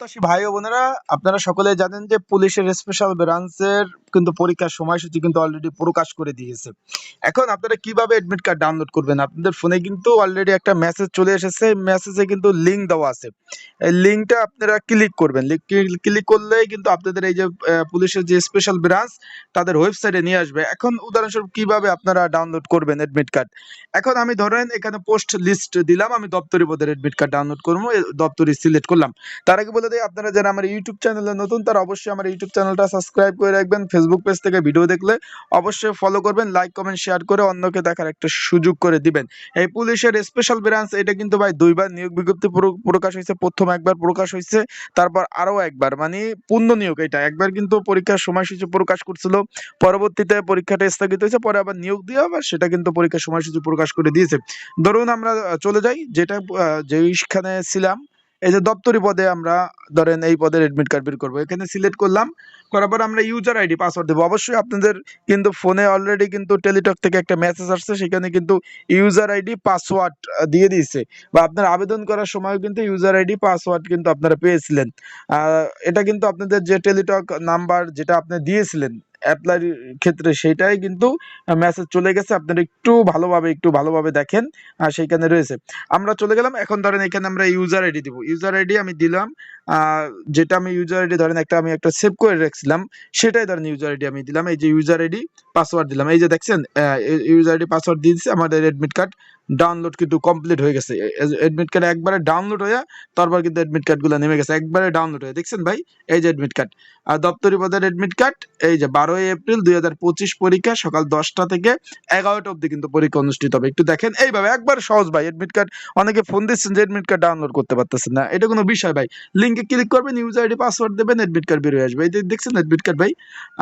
প্রত্যাশী ভাই ও বোনেরা, আপনারা সকলে জানেন যে পুলিশের স্পেশাল ব্রাঞ্চের কিন্তু পরীক্ষার সময়সূচি কিন্তু অলরেডি প্রকাশ করে দিয়েছে। এখন আপনারা কীভাবে এডমিট কার্ড ডাউনলোড করবেন? আপনাদের ফোনে কিন্তু অলরেডি একটা মেসেজ চলে এসেছে মেসেজে কিন্তু লিঙ্ক দেওয়া আছে। এই লিঙ্কটা আপনারা ক্লিক করবেন। ক্লিক করলেই কিন্তু আপনাদের এই যে পুলিশের যে স্পেশাল ব্রাঞ্চ তাদের ওয়েবসাইটে নিয়ে আসবে। এখন উদাহরণস্বরূপ, কীভাবে আপনারা ডাউনলোড করবেন এডমিট কার্ড এখন আমি ধরেন এখানে পোস্ট লিস্ট দিলাম, আমি দপ্তরি পদের এডমিট কার্ড ডাউনলোড করব দপ্তরি সিলেক্ট করলাম। তার আগে বলে দিই আপনারা যারা আমার ইউটিউব চ্যানেলে নতুন তারা অবশ্যই আমার ইউটিউব চ্যানেলটা সাবস্ক্রাইব করে রাখবেন। ফেসবুক পেজ থেকে ভিডিও দেখলে অবশ্যই ফলো করবেন লাইক কমেন্ট শেয়ার করে অন্যকে দেখার একটা সুযোগ করে দিবেন। এই পুলিশের স্পেশাল ব্রাঞ্চ এটা কিন্তু ভাই দুইবার নিয়োগ বিজ্ঞপ্তি প্রকাশ হয়েছে প্রথম একবার প্রকাশ হয়েছে তারপর আরও একবার। মানে পূর্ণ নিয়োগ এটা। একবার কিন্তু পরীক্ষার সময়সূচি প্রকাশ করছিল পরবর্তীতে পরীক্ষাটা স্থগিত হয়েছে পরে আবার নিয়োগ দিয়ে আবার সেটা কিন্তু পরীক্ষার সময়সূচি প্রকাশ করে দিয়েছে। ধরুন আমরা চলে যাই যেটা আহ, যেইখানে ছিলাম এই যে দপ্তরি পদে আমরা ধরেন এই পদের এডমিট কার্ড বের করব। এখানে সিলেক্ট করলাম, করার পর আমরা ইউজার আইডি পাসওয়ার্ড দেবো। অবশ্যই আপনাদের কিন্তু ফোনে অলরেডি কিন্তু টেলিটক থেকে একটা মেসেজ আসছে, সেখানে কিন্তু ইউজার আইডি পাসওয়ার্ড দিয়ে দিয়েছে। বা আপনার আবেদন করার সময় কিন্তু ইউজার আইডি পাসওয়ার্ড কিন্তু আপনারা পেয়েছিলেন। এটা কিন্তু আপনাদের যে টেলিটক নাম্বার যেটা আপনি দিয়েছিলেন অ্যাপ্লাই ক্ষেত্রে সেটাই কিন্তু মেসেজ চলে গেছে। আপনারা একটু ভালোভাবে একটু ভালোভাবে দেখেন আর সেইখানে রয়েছে। আমরা চলে গেলাম। এখন ধরেন এখানে আমরা ইউজার আইডি দিব। ইউজার আইডি আমি দিলাম। যেটা আমি ইউজার আইডি ধরেন একটা আমি একটা সেভ করে রাখছিলাম, সেটাই ধরেন ইউজার আইডি আমি দিলাম। এই যে ইউজার আইডি পাসওয়ার্ড দিলাম। এই যে দেখছেন ইউজার আইডি পাসওয়ার্ড দিয়ে আমাদের এডমিট কার্ড ডাউনলোড কিন্তু কমপ্লিট হয়ে গেছে। এডমিট কার্ড একবারে ডাউনলোড হয়ে তারপর কিন্তু এডমিট কার্ডগুলো নেমে গেছে। একবারে ডাউনলোড হয়ে, দেখছেন ভাই? এই যে এডমিট কার্ড আর দপ্তরি পদের এডমিট কার্ড এই যে বারোই এপ্রিল দুই হাজার পঁচিশ পরীক্ষা, সকাল দশটা থেকে এগারোটা অবধি কিন্তু পরীক্ষা অনুষ্ঠিত হবে। একটু দেখেন, এইভাবে একবার সহজ ভাই এডমিট কার্ড অনেকে ফোন দিচ্ছেন যে এডমিট কার্ড ডাউনলোড করতে পারতেছেন না। এটা কোনো বিষয় ভাই। লিঙ্কে ক্লিক করবেন ইউজার আইডি পাসওয়ার্ড দেবেন এডমিট কার্ড বেরিয়ে আসবে। এই দেখছেন এডমিট কার্ড ভাই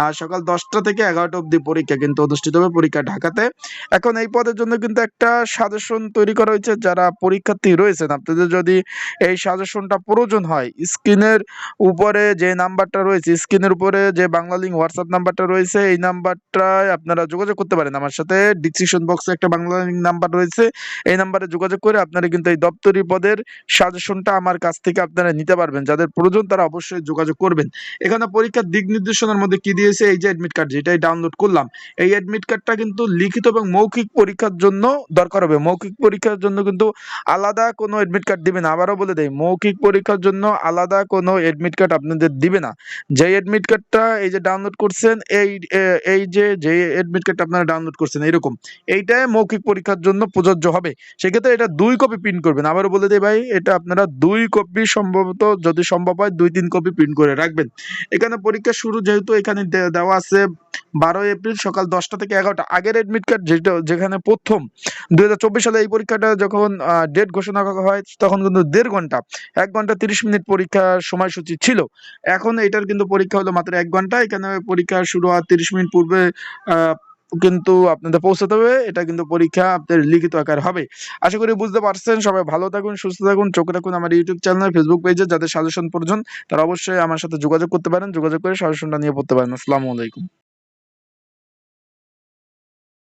আর সকাল দশটা থেকে এগারোটা অবধি পরীক্ষা কিন্তু অনুষ্ঠিত হবে পরীক্ষা ঢাকাতে। এখন এই পদের জন্য কিন্তু একটা সাজেশন তৈরি করা হয়েছে, যারা পরীক্ষার্থী রয়েছেন, আপনাদের যদি এই সাজেশনটা প্রয়োজন হয়, স্ক্রিনের উপরে যে নাম্বারটা রয়েছে, স্ক্রিনের উপরে যে বাংলা লিঙ্ক হোয়াটসঅ্যাপ নাম্বারটা রয়েছে, এই নাম্বারটায় আপনারা যোগাযোগ করতে পারেন। আমার সাথে ডিসক্রিপশন বক্সে একটা বাংলা লিঙ্ক নাম্বার রয়েছে, এই নাম্বারে যোগাযোগ করে আপনারা কিন্তু এই দপ্তরি পদের সাজেশনটা আমার কাছ থেকে আপনারা নিতে পারবেন। যাদের প্রয়োজন তারা অবশ্যই যোগাযোগ করবেন। এখানে পরীক্ষার দিক নির্দেশনার মধ্যে কি দিয়েছে? এই যে অ্যাডমিট কার্ড যেটাই ডাউনলোড করলাম, এই অ্যাডমিট কার্ডটা কিন্তু লিখিত এবং মৌখিক পরীক্ষার জন্য দরকার হবে। মৌখিক পরীক্ষার জন্য কিন্তু আলাদা কোনো অ্যাডমিট কার্ড দিবে না। আবারও বলে দেয় মৌখিক পরীক্ষার জন্য আলাদা কোনো অ্যাডমিট কার্ড আপনাদের দিবে না। যে অ্যাডমিট কার্ডটা এই যে ডাউনলোড করছেন, এই এই যে যে অ্যাডমিট কার্ডটা আপনারা ডাউনলোড করছেন, এরকম। এইটাই মৌখিক পরীক্ষার জন্য প্রযোজ্য হবে। সেক্ষেত্রে এটা দুই কপি প্রিন্ট করবেন। আবারও বলে দেয় ভাই, এটা আপনারা দুই কপি সম্ভবত যদি সম্ভব হয় দুই তিন কপি প্রিন্ট করে রাখবেন। এখানে পরীক্ষা শুরু যেহেতু এখানে দেওয়া আছে বারো এপ্রিল সকাল দশটা থেকে এগারোটা। আগের এডমিট কার্ড যেটা যেখানে প্রথম দুই হাজার চব্বিশ সালে এই পরীক্ষাটা যখন ডেট ঘোষণা করা হয়, তখন কিন্তু দেড় ঘণ্টা, এক ঘণ্টা তিরিশ মিনিট পরীক্ষার সময়সূচি ছিল। এখন এটার কিন্তু পরীক্ষা হলো মাত্র এক ঘণ্টা। এখানে পরীক্ষা শুরু হওয়ার তিরিশ মিনিট পূর্বে কিন্তু আপনাদের পৌঁছাতে হবে। এটা কিন্তু পরীক্ষা আপনাদের লিখিত আকার হবে। আশা করি বুঝতে পারছেন। সবাই ভালো থাকুন, সুস্থ থাকুন, চোখ রাখুন আমার ইউটিউব চ্যানেল ফেসবুক পেজে যাদের সাজেশন প্রয়োজন, তারা অবশ্যই আমার সাথে যোগাযোগ করতে পারেন। যোগাযোগ করে সাজেশনটা নিয়ে পড়তে পারেন। আসসালামু আলাইকুম।